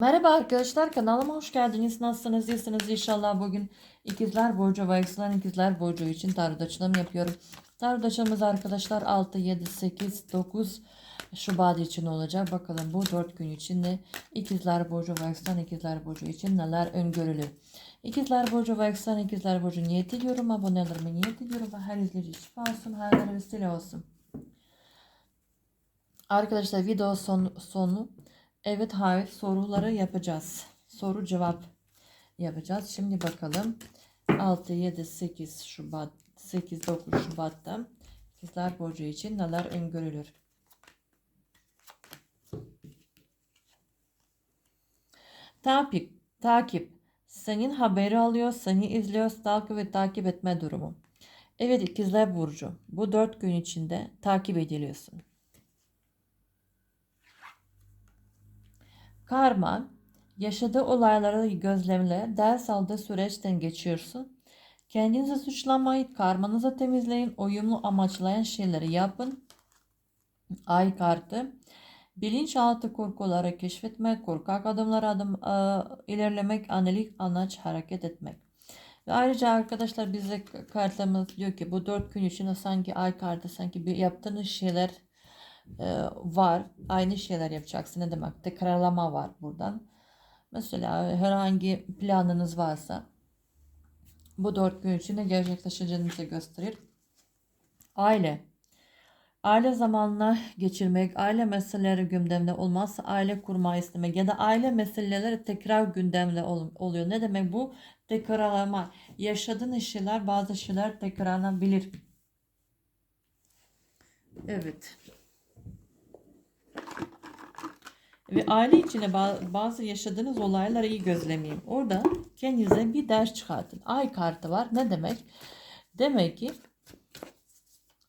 Merhaba arkadaşlar kanalıma hoş geldiniz. Nasılsınız? İyisiniz inşallah. Bugün ikizler burcu ve yükselen ikizler burcu için tarot açılım yapıyorum. Tarot açılımımız arkadaşlar 6, 7, 8, 9 Şubat için olacak. Bakalım bu 4 gün içinde ikizler burcu ve yükselen ikizler burcu için neler öngörülür. İkizler burcu ve yükselen ikizler burcu niyet ediyorum. Abonelerime niyet ediyorum ve her izleyici şifa olsun. Hayırlar vesile olsun. Arkadaşlar video son, sonu Evet hayır soruları yapacağız. Soru cevap yapacağız. Şimdi bakalım 6, 7, 8 Şubat, 8, 9 Şubat'ta İkizler Burcu için neler öngörülür? Takip, takip. Senin haberi alıyor, seni izliyor, takip ve takip etme durumu. Evet İkizler Burcu, bu dört gün içinde takip ediliyorsun. Karma, yaşadığı olayları gözlemle, ders aldığı süreçten geçiyorsun. Kendinizi suçlamayın, karmanızı temizleyin, uyumlu amaçlayan şeyleri yapın. Ay kartı, bilinçaltı korkuları keşfetmek, korkak adımlar adım e, ilerlemek, analik anaç hareket etmek. Ve ayrıca arkadaşlar bize kartlarımız diyor ki bu dört gün içinde sanki ay kartı sanki bir yaptığınız şeyler var. Aynı şeyler yapacaksın. Ne demek? Tekrarlama var buradan. Mesela herhangi planınız varsa bu dört gün içinde gerçekleşeceğinizi gösterir. Aile. Aile zamanla geçirmek, aile meseleleri gündemde olmazsa aile kurma istemek ya da aile meseleleri tekrar gündemde ol- oluyor. Ne demek bu? Tekrarlama. Yaşadığın şeyler bazı şeyler tekrarlanabilir. Evet. Ve aile içinde ba- bazı yaşadığınız olayları iyi gözlemeyin. Orada kendinize bir ders çıkartın. Ay kartı var. Ne demek? Demek ki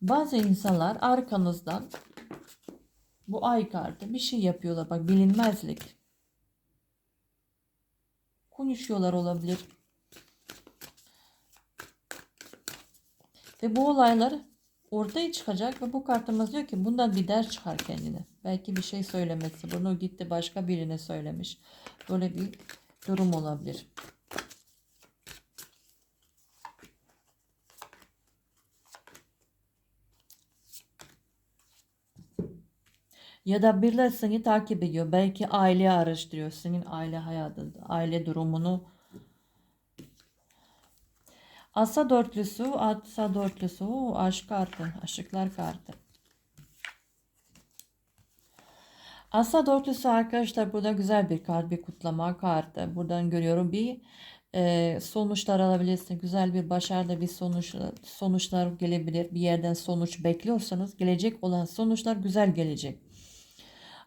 bazı insanlar arkanızdan bu ay kartı bir şey yapıyorlar. Bak bilinmezlik. Konuşuyorlar olabilir. Ve bu olaylar ortaya çıkacak ve bu kartımız diyor ki bundan bir ders çıkar kendine. Belki bir şey söylemesi. Bunu gitti başka birine söylemiş. Böyle bir durum olabilir. Ya da birileri seni takip ediyor. Belki aileyi araştırıyor. Senin aile hayatını, aile durumunu. Asa dörtlüsü, asa dörtlüsü, aşk kartı, aşıklar kartı. Asa dörtlüsü arkadaşlar burada güzel bir kart, bir kutlama kartı. Buradan görüyorum bir e, sonuçlar alabilirsin. Güzel bir başarılı bir sonuç sonuçlar gelebilir. Bir yerden sonuç bekliyorsanız gelecek olan sonuçlar güzel gelecek.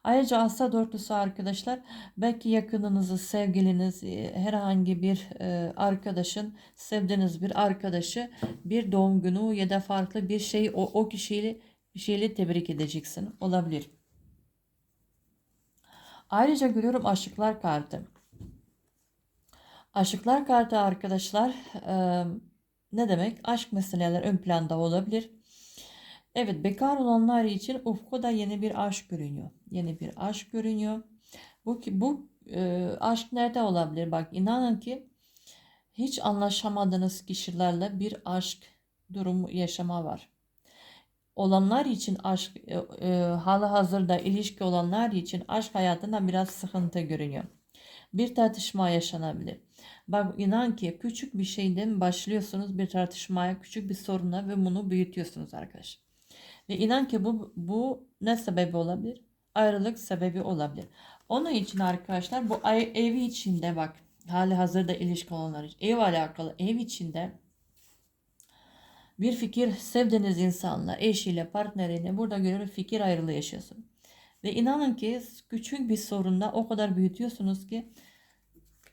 Ayrıca asa dörtlüsü arkadaşlar belki yakınınızı, sevgiliniz, e, herhangi bir e, arkadaşın, sevdiğiniz bir arkadaşı bir doğum günü ya da farklı bir şey o, o kişiyle bir tebrik edeceksin. Olabilir. Ayrıca görüyorum aşıklar kartı. Aşıklar kartı arkadaşlar ne demek? Aşk meseleler ön planda olabilir. Evet bekar olanlar için ufkuda yeni bir aşk görünüyor. Yeni bir aşk görünüyor. Bu bu e, aşk nerede olabilir? Bak inanın ki hiç anlaşamadığınız kişilerle bir aşk durumu yaşama var. Olanlar için aşk e, e, hala hazırda ilişki olanlar için aşk hayatında biraz sıkıntı görünüyor. Bir tartışma yaşanabilir. Bak inan ki küçük bir şeyden başlıyorsunuz bir tartışmaya, küçük bir soruna ve bunu büyütüyorsunuz arkadaşlar. Ve inan ki bu, bu ne sebebi olabilir? Ayrılık sebebi olabilir. Onun için arkadaşlar bu evi içinde bak hali hazırda ilişki olanlar için ev alakalı ev içinde bir fikir sevdiğiniz insanla eşiyle partneriyle burada göre fikir ayrılığı yaşıyorsun. Ve inanın ki küçük bir sorunda o kadar büyütüyorsunuz ki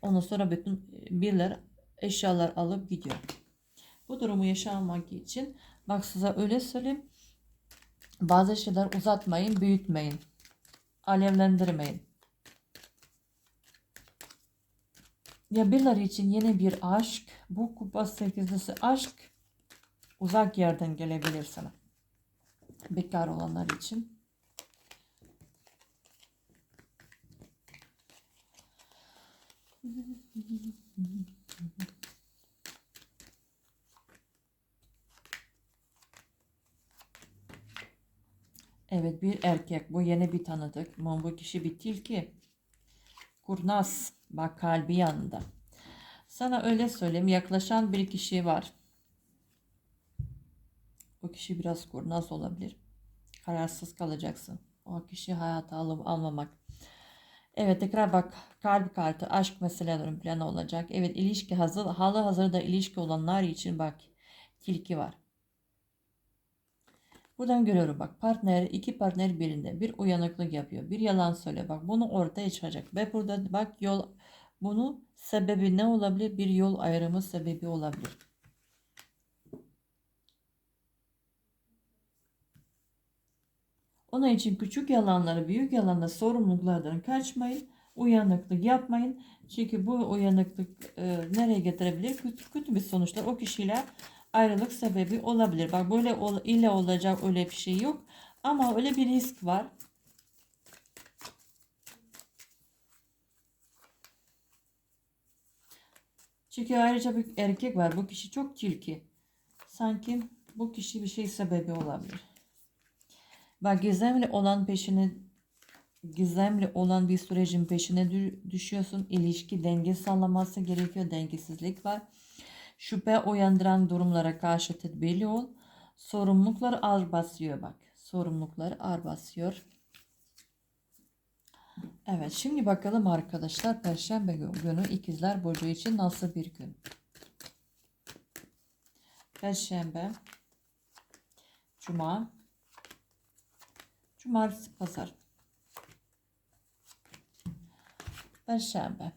ondan sonra bütün birler eşyalar alıp gidiyor. Bu durumu yaşamak için bak size öyle söyleyeyim bazı şeyler uzatmayın, büyütmeyin. Alevlendirmeyin. Ya birileri için yeni bir aşk, bu kupa sekizlisi aşk uzak yerden gelebilir sana. Bekar olanlar için. Evet bir erkek. Bu yeni bir tanıdık. Bu kişi bir tilki. Kurnaz. Bak kalbi yanında. Sana öyle söyleyeyim. Yaklaşan bir kişi var. O kişi biraz kurnaz olabilir. Kararsız kalacaksın. O kişi hayata alıp almamak. Evet tekrar bak kalp kartı aşk meseleleri ön plana olacak. Evet ilişki hazır, halı hazırda ilişki olanlar için bak tilki var. Buradan görüyorum bak partner iki partner birinde bir uyanıklık yapıyor. Bir yalan söyle bak bunu ortaya çıkacak. Ve burada bak yol bunu sebebi ne olabilir? Bir yol ayrımı sebebi olabilir. Onun için küçük yalanları, büyük yalanları, sorumluluklardan kaçmayın. Uyanıklık yapmayın. Çünkü bu uyanıklık e, nereye getirebilir? Kötü, kötü bir sonuçlar. O kişiyle ayrılık sebebi olabilir. Bak böyle ol, ille olacak öyle bir şey yok. Ama öyle bir risk var. Çünkü ayrıca bir erkek var. Bu kişi çok tilki. Sanki bu kişi bir şey sebebi olabilir. Bak gizemli olan peşine gizemli olan bir sürecin peşine dü- düşüyorsun. İlişki denge sağlaması gerekiyor. Dengesizlik var. Şüphe uyandıran durumlara karşı tedbirli ol. Sorumlulukları ağır basıyor bak. Sorumlulukları ağır basıyor. Evet şimdi bakalım arkadaşlar Perşembe gü- günü ikizler burcu için nasıl bir gün? Perşembe, Cuma, Cumartesi, Pazar. Perşembe.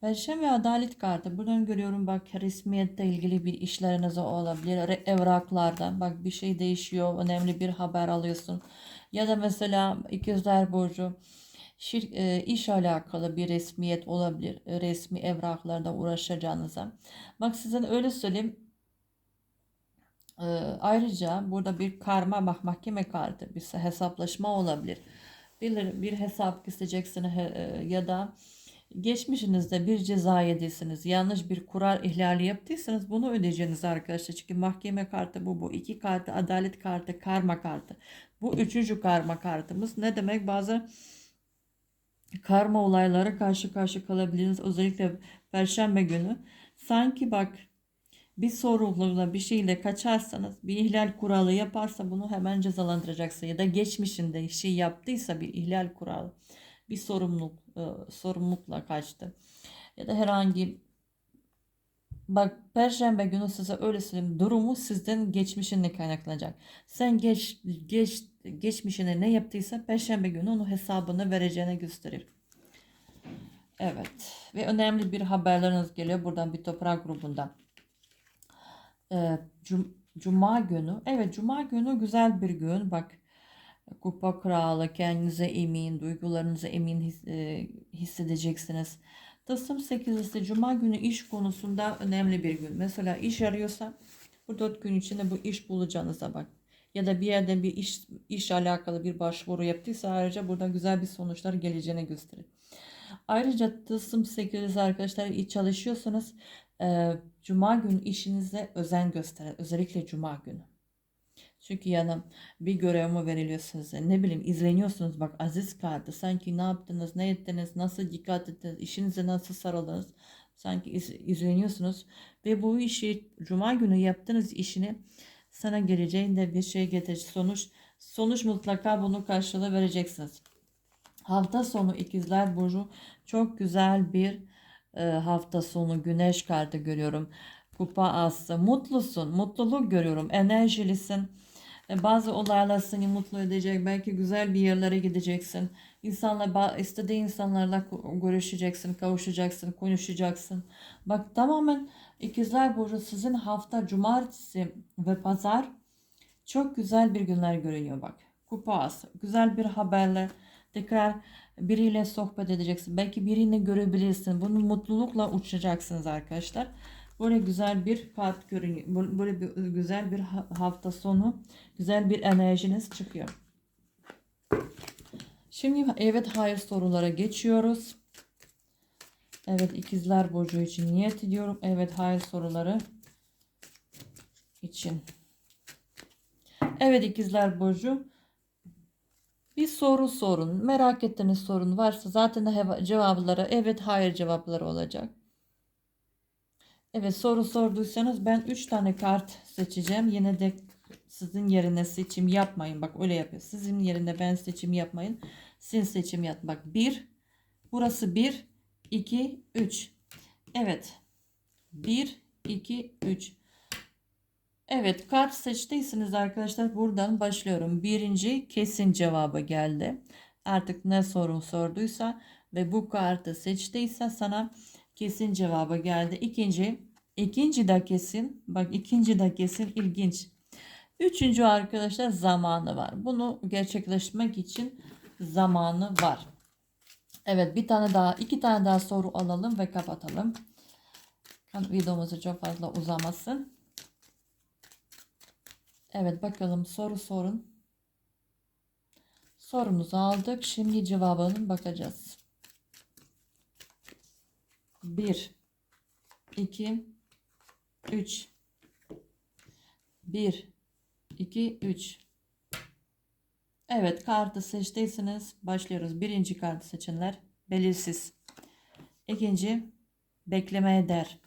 Perşembe adalet kartı. Buradan görüyorum bak resmiyette ilgili bir işleriniz olabilir. Evraklarda bak bir şey değişiyor. Önemli bir haber alıyorsun. Ya da mesela ikizler burcu şir, e, iş alakalı bir resmiyet olabilir. E, Resmi evraklarda uğraşacağınıza. Bak sizin öyle söyleyeyim. E, ayrıca burada bir karma bak mahkeme kartı bir hesaplaşma olabilir. Bir, bir hesap keseceksin he- e, ya da geçmişinizde bir ceza yediyseniz, yanlış bir kural ihlali yaptıysanız bunu ödeyeceğiniz arkadaşlar. Çünkü mahkeme kartı bu, bu iki kartı, adalet kartı, karma kartı. Bu üçüncü karma kartımız. Ne demek? Bazı karma olaylara karşı karşı kalabiliriz. Özellikle Perşembe günü. Sanki bak bir sorumluluğuna bir şeyle kaçarsanız bir ihlal kuralı yaparsa bunu hemen cezalandıracaksın. Ya da geçmişinde şey yaptıysa bir ihlal kuralı bir sorumluluk e, sorumlulukla kaçtı. Ya da herhangi bak Perşembe günü size öyle söyleyeyim durumu sizden geçmişinle kaynaklanacak. Sen geç, geç geçmişine ne yaptıysa Perşembe günü onun hesabını vereceğini gösterir. Evet ve önemli bir haberleriniz geliyor buradan bir toprak grubundan. Ee, cum- Cuma günü. Evet Cuma günü güzel bir gün. Bak Kupa Kralı kendinize emin, duygularınıza emin his- e, hissedeceksiniz. Tılsım 8'lisi Cuma günü iş konusunda önemli bir gün. Mesela iş arıyorsa bu dört gün içinde bu iş bulacağınıza bak. Ya da bir yerde bir iş iş alakalı bir başvuru yaptıysa ayrıca burada güzel bir sonuçlar geleceğini gösterir. Ayrıca Tılsım 8'lisi arkadaşlar çalışıyorsanız e, Cuma günü işinize özen gösterin. Özellikle Cuma günü. Çünkü yani bir görev mi veriliyor size? Ne bileyim izleniyorsunuz bak aziz kartı. Sanki ne yaptınız, ne ettiniz, nasıl dikkat ettiniz, işinize nasıl sarıldınız. Sanki iz, izleniyorsunuz. Ve bu işi cuma günü yaptığınız işini sana geleceğinde bir şey getirecek. Sonuç, sonuç mutlaka bunu karşılığı vereceksiniz. Hafta sonu ikizler burcu çok güzel bir e, hafta sonu güneş kartı görüyorum. Kupa ası. Mutlusun. Mutluluk görüyorum. Enerjilisin. E, Bazı olaylar seni mutlu edecek. Belki güzel bir yerlere gideceksin. İnsanla, istediğin insanlarla görüşeceksin, kavuşacaksın, konuşacaksın. Bak tamamen ikizler burcu sizin hafta cumartesi ve pazar çok güzel bir günler görünüyor bak. Kupa ası. Güzel bir haberle tekrar biriyle sohbet edeceksin. Belki birini görebilirsin. Bunu mutlulukla uçacaksınız arkadaşlar. Böyle güzel bir kart görünüyor. Böyle bir güzel bir ha- hafta sonu, güzel bir enerjiniz çıkıyor. Şimdi evet hayır sorulara geçiyoruz. Evet ikizler burcu için niyet ediyorum. Evet hayır soruları için. Evet ikizler burcu bir soru sorun. Merak ettiğiniz sorun varsa zaten cevapları evet hayır cevapları olacak. Evet soru sorduysanız ben 3 tane kart seçeceğim. Yine de sizin yerine seçim yapmayın. Bak öyle yapıyor. Sizin yerine ben seçim yapmayın. Sizin seçim yap. Bak 1. Burası 1. 2. 3. Evet. 1. 2. 3. Evet kart seçtiyseniz arkadaşlar buradan başlıyorum. Birinci kesin cevabı geldi. Artık ne sorun sorduysa ve bu kartı seçtiyse sana kesin cevabı geldi. İkinci, ikinci de kesin. Bak ikinci de kesin ilginç. Üçüncü arkadaşlar zamanı var. Bunu gerçekleştirmek için zamanı var. Evet bir tane daha iki tane daha soru alalım ve kapatalım. Videomuzu çok fazla uzamasın. Evet bakalım soru sorun. Sorumuzu aldık. Şimdi cevabına bakacağız. 1 2 3 1 2 3 Evet kartı seçtiyseniz başlıyoruz. Birinci kartı seçenler belirsiz. İkinci beklemeye der.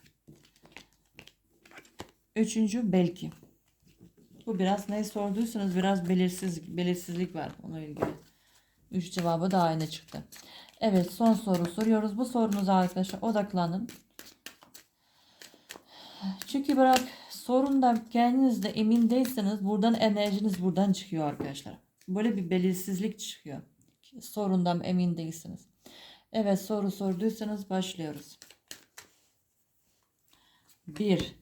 Üçüncü belki. Bu biraz ne sorduysanız biraz belirsiz belirsizlik var ona ilgili. Üç cevabı da aynı çıktı. Evet son soru soruyoruz. Bu sorunuza arkadaşlar odaklanın. Çünkü bırak sorundan kendiniz de emin değilseniz buradan enerjiniz buradan çıkıyor arkadaşlar. Böyle bir belirsizlik çıkıyor. Sorundan emin değilsiniz. Evet soru sorduysanız başlıyoruz. 1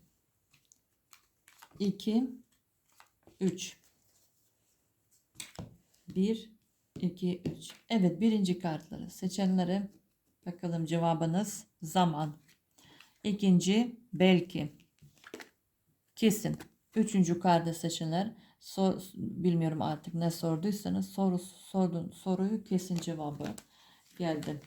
2 3 1 2 3 Evet birinci kartları seçenlere bakalım cevabınız zaman. İkinci belki kesin. Üçüncü kartı seçenler sor, bilmiyorum artık ne sorduysanız soru sordun soruyu kesin cevabı geldi.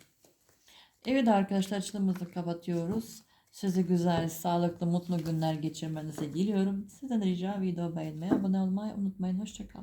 Evet arkadaşlar açılımımızı kapatıyoruz. Sizi güzel, sağlıklı, mutlu günler geçirmenizi diliyorum. Sizden rica video beğenmeyi, abone olmayı unutmayın. Hoşçakalın.